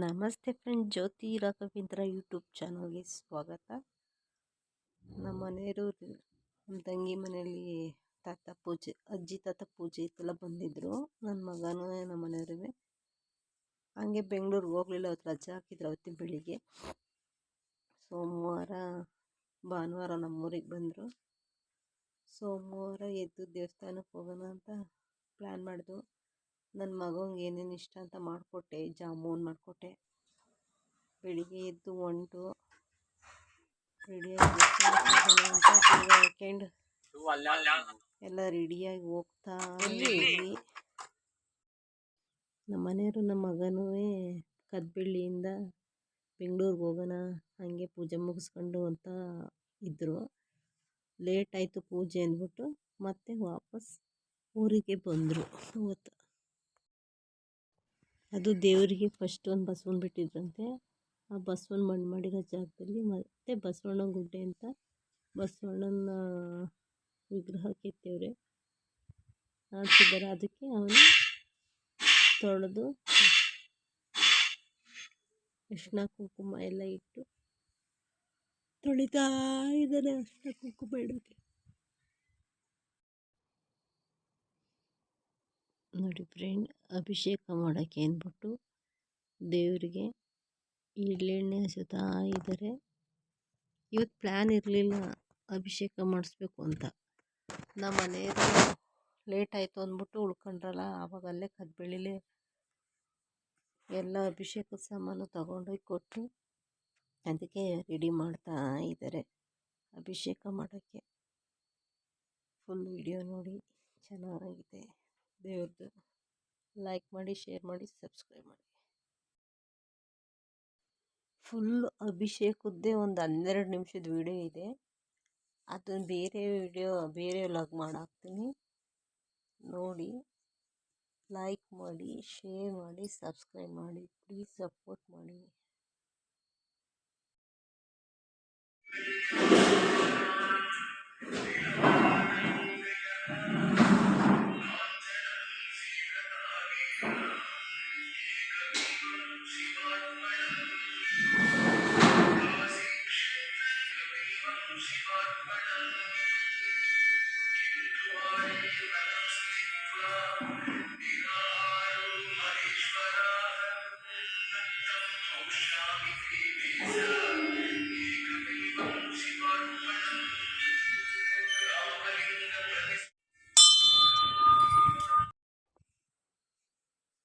ನಮಸ್ತೆ ಫ್ರೆಂಡ್ ಜ್ಯೋತಿ ರಾಘವೇಂದ್ರ ಯೂಟ್ಯೂಬ್ ಚಾನಲ್ಗೆ ಸ್ವಾಗತ. ನಮ್ಮ ಮನೆಯವರು ನಮ್ಮ ತಂಗಿ ಮನೆಯಲ್ಲಿ ತಾತ ಪೂಜೆ ಅಜ್ಜಿ ತಾತ ಪೂಜೆ ಇತ್ತೆಲ್ಲ ಬಂದಿದ್ದರು ನನ್ನ ಮಗನೂ ನಮ್ಮ ಮನೆಯವ್ರಿಗೆ ಹಂಗೆ ಬೆಂಗ್ಳೂರಿಗೆ ಹೋಗಲಿಲ್ಲ ಅವತ್ತು ರಜೆ ಹಾಕಿದ್ರು ಅವತ್ತಿನ ಬೆಳಿಗ್ಗೆ. ಸೋಮವಾರ ಭಾನುವಾರ ನಮ್ಮೂರಿಗೆ ಬಂದರು. ಸೋಮವಾರ ಎದ್ದು ದೇವಸ್ಥಾನಕ್ಕೆ ಹೋಗೋಣ ಅಂತ ಪ್ಲ್ಯಾನ್ ಮಾಡಿದ್ವು ನನ್ನ ಮಗಂಗೆ ಏನೇನು ಇಷ್ಟ ಅಂತ ಮಾಡಿಕೊಟ್ಟೆ ಜಾಮೂನ್ ಮಾಡಿಕೊಟ್ಟೆ. ಬೆಳಿಗ್ಗೆ ಎದ್ದು ಒಂಟು ರೆಡಿಯಾಗಿ ಎಲ್ಲ ರೆಡಿಯಾಗಿ ಹೋಗ್ತಾ ನಮ್ಮ ಮನೆಯವರು ನಮ್ಮ ಮಗನೂ ಕದ್ಬೆಳ್ಳಿಯಿಂದ ಬೆಂಗ್ಳೂರಿಗೆ ಹೋಗೋಣ ಹಾಗೆ ಪೂಜೆ ಮುಗಿಸ್ಕೊಂಡು ಅಂತ ಇದ್ದರು ಲೇಟ್ ಆಯಿತು ಪೂಜೆ ಅಂದ್ಬಿಟ್ಟು ಮತ್ತೆ ವಾಪಸ್ ಊರಿಗೆ ಬಂದರು. ಇವತ್ತು ಅದು ದೇವರಿಗೆ ಫಸ್ಟ್ ಒಂದು ಬಸವನ ಬಿಟ್ಟಿದ್ರಂತೆ. ಆ ಬಸವನ ಮಣ್ಣು ಮಾಡಿರೋ ಜಾಗದಲ್ಲಿ ಮತ್ತೆ ಬಸವಣ್ಣ ಗುಡ್ಡೆ ಅಂತ ಬಸವಣ್ಣನ ವಿಗ್ರಹ ಕೆತ್ತವ್ರೆ ಹಾಕಿದ್ದಾರೆ ಅದಕ್ಕೆ ಅವನು ತೊಳೆದು ಅರ್ಶಿನ ಕುಂಕುಮ ಎಲ್ಲ ಇಟ್ಟು ತೊಳಿತಾ ಇದ್ದಾನೆ. ಅರ್ಶಿನ ಕುಂಕುಮ ಇಡೋಕ್ಕೆ ನೋಡಿ ಫ್ರೆಂಡ್ ಅಭಿಷೇಕ ಮಾಡೋಕ್ಕೆ ಅಂದ್ಬಿಟ್ಟು ದೇವರಿಗೆ ಎಳ್ಳೆಣ್ಣೆ ಹಚ್ಚುತ್ತಾ ಇದ್ದಾರೆ. ಇವತ್ತು ಪ್ಲ್ಯಾನ್ ಇರಲಿಲ್ಲ ಅಭಿಷೇಕ ಮಾಡಿಸ್ಬೇಕು ಅಂತ. ನಮ್ಮ ಮನೆಯವರು ಲೇಟ್ ಆಯಿತು ಅಂದ್ಬಿಟ್ಟು ಉಳ್ಕೊಂಡ್ರಲ್ಲ, ಆವಾಗ ಅಲ್ಲೇ ಕದ್ಬೆಳಿಲೆ ಎಲ್ಲ ಅಭಿಷೇಕದ ಸಾಮಾನು ತಗೊಂಡೋಗಿ ಕೊಟ್ಟು ಅದಕ್ಕೆ ರೆಡಿ ಮಾಡ್ತಾ ಇದ್ದಾರೆ ಅಭಿಷೇಕ ಮಾಡೋಕ್ಕೆ. ಫುಲ್ ವಿಡಿಯೋ ನೋಡಿ ಚೆನ್ನಾಗಿದೆ. ದೇವ್ರದ್ದು ಲೈಕ್ ಮಾಡಿ ಶೇರ್ ಮಾಡಿ ಸಬ್ಸ್ಕ್ರೈಬ್ ಮಾಡಿ. ಫುಲ್ ಅಭಿಷೇಕದ್ದೇ ಒಂದು ಹನ್ನೆರಡು ನಿಮಿಷದ ವಿಡಿಯೋ ಇದೆ. ಅದನ್ನು ಬೇರೆ ವಿಡಿಯೋ ಬೇರೆ ಲಾಗ್ ಮಾಡಾಕ್ತೀನಿ. ನೋಡಿ. ಲೈಕ್ ಮಾಡಿ ಶೇರ್ ಮಾಡಿ ಸಬ್ಸ್ಕ್ರೈಬ್ ಮಾಡಿ. ಪ್ಲೀಸ್ ಸಪೋರ್ಟ್ ಮಾಡಿ.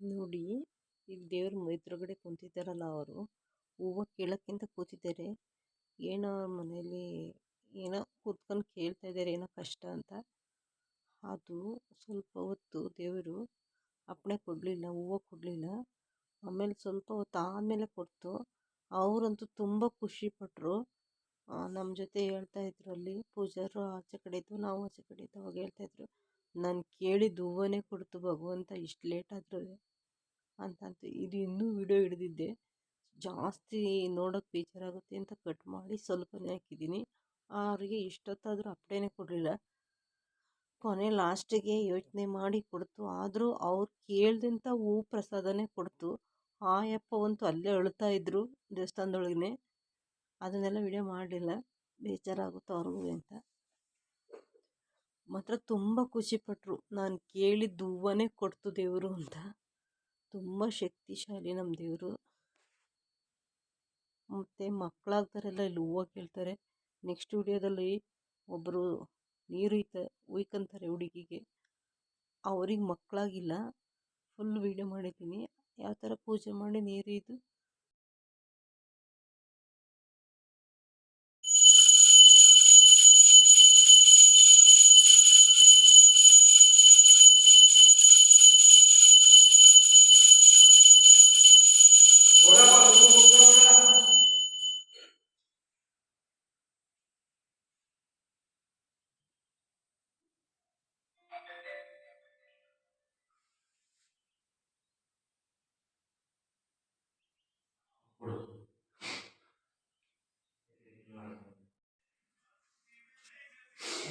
ನೋಡಿ ಈಗ ದೇವ್ರ ಎದುರುಗಡೆ ಕುಂತಿದ್ದಾರಲ್ಲ ಅವರು. ಹೂವ ಕೇಳೋಕ್ಕಿಂತ ಕೂತಿದ್ದಾರೆ. ಏನೋ ಮನೇಲಿ ಏನೋ ಕೂತ್ಕೊಂಡು ಕೇಳ್ತಾ ಇದ್ದಾರೆ, ಏನೋ ಕಷ್ಟ ಅಂತ. ಅದು ಸ್ವಲ್ಪ ಹೊತ್ತು ದೇವರು ಅಪ್ಪಣೆ ಕೊಡಲಿಲ್ಲ, ಹೂವು ಕೊಡಲಿಲ್ಲ. ಆಮೇಲೆ ಸ್ವಲ್ಪ ಹೊತ್ತು ಆದಮೇಲೆ ಕೊಡ್ತು. ಅವರಂತೂ ತುಂಬ ಖುಷಿಪಟ್ಟರು ನಮ್ಮ ಜೊತೆ ಹೇಳ್ತಾ ಇದ್ರು ಅಲ್ಲಿ. ಪೂಜಾರು ಆಚೆ ಕಡೆ ಇದ್ದು ನಾವು ಆಚೆ ಕಡೆ ಇದ್ದು ಅವಾಗ ಹೇಳ್ತಾಯಿದ್ರು ನಾನು ಕೇಳಿದ ಹೂವನೇ ಕೊಡ್ತು ಭಗವಂತ ಇಷ್ಟು ಲೇಟ್ ಆದರೂ ಅಂತಂತ. ಇದು ಇನ್ನೂ ವಿಡಿಯೋ ಹಿಡಿದಿದ್ದೆ. ಜಾಸ್ತಿ ನೋಡೋಕ್ಕೆ ಬೇಜಾರಾಗುತ್ತೆ ಅಂತ ಕಟ್ ಮಾಡಿ ಸ್ವಲ್ಪನೇ ಹಾಕಿದ್ದೀನಿ. ಅವರಿಗೆ ಇಷ್ಟೊತ್ತಾದರೂ ಅಪ್ಡೇನೇ ಕೊಡಲಿಲ್ಲ. ಕೊನೆ ಲಾಸ್ಟಿಗೆ ಯೋಚನೆ ಮಾಡಿ ಕೊಡ್ತು. ಆದರೂ ಅವ್ರು ಕೇಳ್ದಂಥ ಹೂ ಪ್ರಸಾದನೇ ಕೊಡ್ತು. ಆ ಯಪ್ಪವಂತೂ ಅಲ್ಲೇ ಅಳ್ತಾ ಇದ್ದರು ದೇವಸ್ಥಾನದೊಳಗನೆ. ಅದನ್ನೆಲ್ಲ ವಿಡಿಯೋ ಮಾಡಲಿಲ್ಲ. ಬೇಜಾರಾಗುತ್ತೋ ಅವ್ರಿಗೂ ಅಂತ. ಮಾತ್ರ ತುಂಬ ಖುಷಿಪಟ್ಟರು ನಾನು ಕೇಳಿದ ಹೂವನೇ ಕೊಡ್ತು ದೇವರು ಅಂತ. ತುಂಬ ಶಕ್ತಿಶಾಲಿ ನಮ್ಮ ದೇವರು. ಮತ್ತು ಮಕ್ಕಳಾಗ್ತಾರೆಲ್ಲ ಇಲ್ಲಿ ಹೂವು ಕೇಳ್ತಾರೆ. ನೆಕ್ಸ್ಟ್ ವಿಡಿಯೋದಲ್ಲಿ ಒಬ್ಬರು ನೀರು ಉಯ್ಕೊಂತಾರೆ ಹುಡುಗಿಗೆ. ಅವ್ರಿಗೆ ಮಕ್ಕಳಾಗಿಲ್ಲ. ಫುಲ್ ವೀಡಿಯೋ ಮಾಡಿದ್ದೀನಿ. ಯಾವ ಥರ ಪೂಜೆ ಮಾಡಿ ನೀರು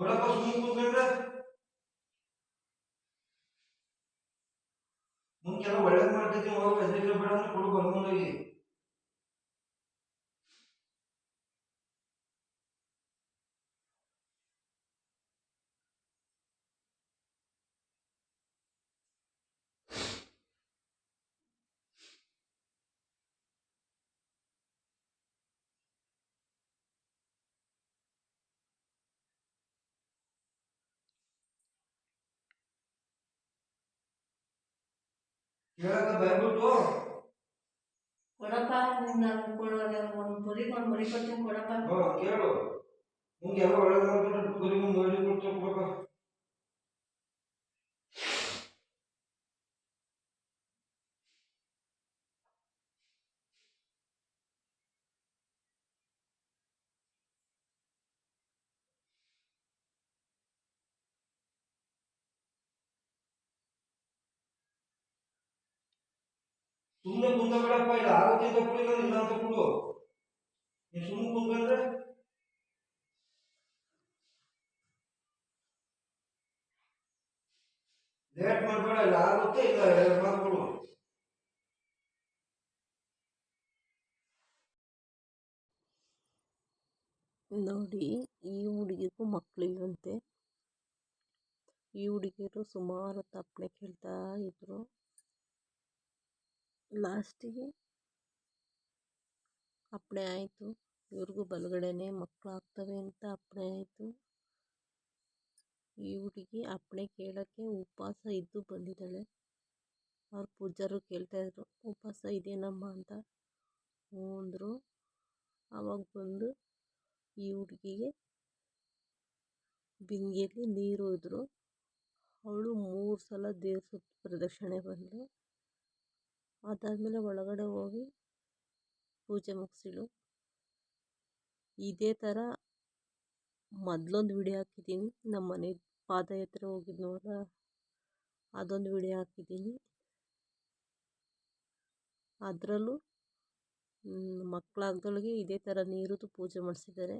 ಕೊಡಪ್ಪ ಸುಮ್ಮನೆ ಕೂತ್ಕೊಂಡ್ರೆ ಮುಂದೆಲ್ಲ ಒಳ್ಳೇದು ಮಾಡ್ತಿದ್ದೀನಿ ಹೋಗಿ ಹೆದರಿಕೆ ಬೇಡ ಅಂದ್ರೆ ಕೊಡು ಬಂದ್ಕೊಂಡೋಗಿ ಕೇಳಕ್ಕ ಬರ್ಬಿಟ್ಟು ಕೊಡಪ್ಪ ನಾನು ಕೊಡೋದು ಒಂದು ಪುರಿ ಒಂದು ಕೊಡ್ತೀನಿ ಕೊಡಪ್ಪ. ಕೇಳು. ನಿಮ್ಗೆ ಎಲ್ಲ ಒಳ್ಳೇದು ಪುರಿ ಒಳ್ಳೆ ಕೊಡ್ತಾ ಕೊಡಪ್ಪ ಸುಮ್ಮನೆ ಕುಂದಬೇಡಪ್ಪ ಇಲ್ಲ ಅಂತ ಕೊಡಿಲ್ಲ ಇಲ್ಲ ಅಂತ ಕೊಡು. ನೀನು ಸುಮ್ಮನೆ ಕುಂದ್ರೆ ಲೇಟ್ ಮಾಡಬೇಡ, ಇಲ್ಲ ಆಗುತ್ತೆ, ಇಲ್ಲ ಎರಡು ಮಾತು ನೋಡಿ, ಈ ಹುಡುಗಿಗೂ ಮಕ್ಕಳಿಲ್ಲಂತೆ ಈ ಹುಡುಗಿಯರು ಸುಮಾರು ತಪ್ಪನೆ ಕೇಳ್ತಾ ಇದ್ರು. ಲಾಸ್ಟಿಗೆ ಅಪ್ಪಣೆ ಆಯಿತು. ಇವ್ರಿಗೂ ಬಲಗಡೆನೆ ಮಕ್ಕಳು ಆಗ್ತವೆ ಅಂತ ಅಪ್ಪಣೆ ಆಯಿತು. ಈ ಹುಡುಗಿ ಅಪ್ಪಣೆ ಕೇಳೋಕ್ಕೆ ಉಪವಾಸ ಇದ್ದು ಬಂದಿದ್ದಾಳೆ. ಅವ್ರ ಪೂಜಾರು ಕೇಳ್ತಾಯಿದ್ರು ಉಪವಾಸ ಇದೇನಮ್ಮ ಅಂತ? ಹ್ಞೂ ಅಂದರು. ಆವಾಗ ಬಂದು ಈ ಹುಡುಗಿಗೆ ಬಿಂದಿಗೆಯಲ್ಲಿ ನೀರು ಹೋದರು ಅವಳು ಮೂರು ಸಲ ದೇವ್ರ ಸುತ್ತ ಪ್ರದಕ್ಷಿಣೆ ಬಂದಳು ಅದಾದಮೇಲೆ ಒಳಗಡೆ ಹೋಗಿ ಪೂಜೆ ಮುಗಿಸಿಳು ಇದೇ ಥರ ಮೊದಲೊಂದು ವಿಡಿಯೋ ಹಾಕಿದ್ದೀನಿ. ನಮ್ಮ ಮನೆ ಪಾದಯಾತ್ರೆ ಹೋಗಿದ್ನವಲ್ಲ ಅದೊಂದು ವಿಡಿಯೋ ಹಾಕಿದ್ದೀನಿ. ಅದರಲ್ಲೂ ಮಕ್ಕಳಾಗ್ದೊಳಗೆ ಇದೇ ಥರ ನೀರುದು ಪೂಜೆ ಮಾಡಿಸಿದ್ದಾರೆ.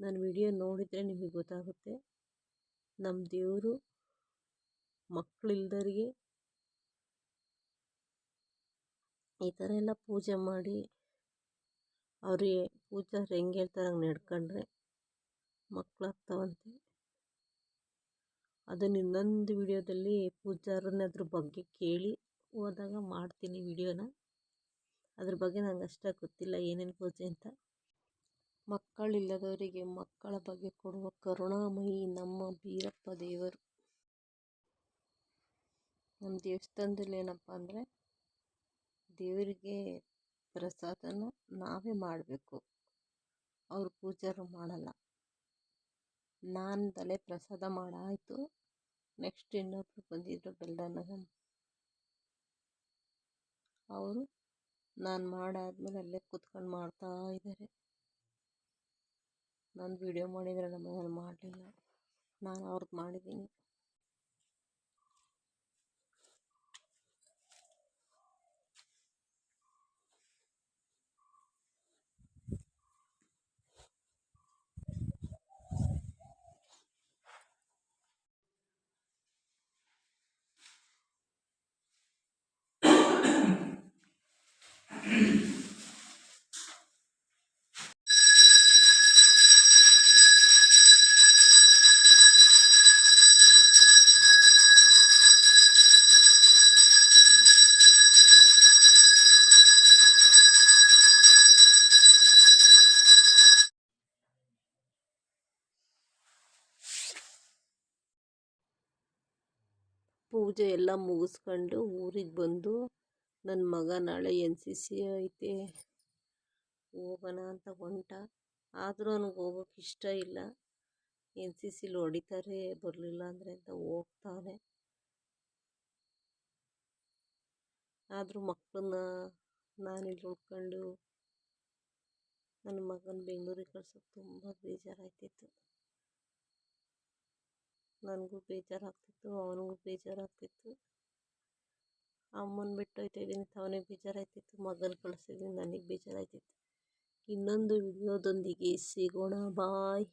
ನಾನು ವಿಡಿಯೋ ನೋಡಿದರೆ ನಿಮಗೆ ಗೊತ್ತಾಗುತ್ತೆ. ನಮ್ಮ ದೇವರು ಮಕ್ಕಳಿಲ್ದವ್ರಿಗೆ ಈ ಥರ ಎಲ್ಲ ಪೂಜೆ ಮಾಡಿ ಅವ್ರಿಗೆ ಪೂಜಾರು ಹೆಂಗೆ ಹೇಳ್ತಾರೆ ಹಂಗೆ ನಡ್ಕೊಂಡ್ರೆ ಮಕ್ಕಳಾಗ್ತಾವಂತೆ ಅದನ್ನು ಇನ್ನೊಂದು ವಿಡಿಯೋದಲ್ಲಿ ಪೂಜಾರನ್ನ ಅದ್ರ ಬಗ್ಗೆ ಕೇಳಿ ಹೋದಾಗ ಮಾಡ್ತೀನಿ ವಿಡಿಯೋನ. ಅದ್ರ ಬಗ್ಗೆ ನಂಗೆ ಅಷ್ಟಾಗಿ ಗೊತ್ತಿಲ್ಲ ಏನೇನು ಪೂಜೆ ಅಂತ. ಮಕ್ಕಳಿಲ್ಲದವರಿಗೆ ಮಕ್ಕಳ ಬಗ್ಗೆ ಕೊಡುವ ಕರುಣಾಮಯಿ ನಮ್ಮ ಬೀರಪ್ಪ ದೇವರು. ನಮ್ಮ ದೇವಸ್ಥಾನದಲ್ಲಿ ಏನಪ್ಪ ಅಂದರೆ ದೇವರಿಗೆ ಪ್ರಸಾದನ ನಾವೇ ಮಾಡಬೇಕು. ಅವ್ರು ಪೂಜಾರು ಮಾಡಲ್ಲ. ನಾನು ತಲೆ ಪ್ರಸಾದ ಮಾಡಾಯಿತು ನೆಕ್ಸ್ಟ್ ಇನ್ನೊಬ್ರು ಬಂದಿದ್ದರು ಬೆಲ್ದನಾಗ ಅವರು ನಾನು ಮಾಡಾದ್ಮೇಲೆ ಅಲ್ಲೇ ಕೂತ್ಕೊಂಡು ಮಾಡ್ತಾ ಇದ್ದಾರೆ ನಾನು ವಿಡಿಯೋ ಮಾಡಿದರೆ ನಮ್ಮ ಮನೇಲಿ ಮಾಡಲಿಲ್ಲ. ನಾನು ಅವ್ರದ್ದು ಮಾಡಿದ್ದೀನಿ. ಪೂಜೆ ಎಲ್ಲ ಮುಗಿಸ್ಕೊಂಡು ಊರಿಗೆ ಬಂದು ನನ್ನ ಮಗ ನಾಳೆ ಎನ್ ಸಿ ಸಿ ಐತೆ, ಹೋಗೋಣ ಅಂತ ಹೊಂಟ. ಆದರೂ ಅವ್ನಿಗೆ ಹೋಗೋಕೆ ಇಷ್ಟ ಇಲ್ಲ. ಎನ್ ಸಿ ಸಿಲಿ ಹೊಡಿತಾರೆ, ಬರಲಿಲ್ಲ ಅಂದರೆ ಅಂತ ಹೋಗ್ತಾನೆ. ಆದರೂ ಮಕ್ಕಳನ್ನ ನಾನಿಲ್ಲಿ ಉಳ್ಕೊಂಡು ನನ್ನ ಮಗನ ಬೆಂಗಳೂರಿಗೆ ಕಳ್ಸೋಕ್ಕೆ ತುಂಬ ಬೇಜಾರಾಗ್ತಿತ್ತು ನನಗೂ ಬೇಜಾರಾಗ್ತಿತ್ತು, ಅವನಿಗೂ ಬೇಜಾರಾಗ್ತಿತ್ತು. ಅಮ್ಮನ ಬಿಟ್ಟು ಅಂತ ಅವನಿಗೆ ಬೇಜಾರಾಗ್ತಿತ್ತು ಮಗನ ಕಳಿಸಿದ್ದೀನಿ ನನಗೆ ಬೇಜಾರಾಗ್ತಿತ್ತು ಇನ್ನೊಂದು ವಿಡಿಯೋದೊಂದಿಗೆ ಸಿಗೋಣ ಬಾಯ್.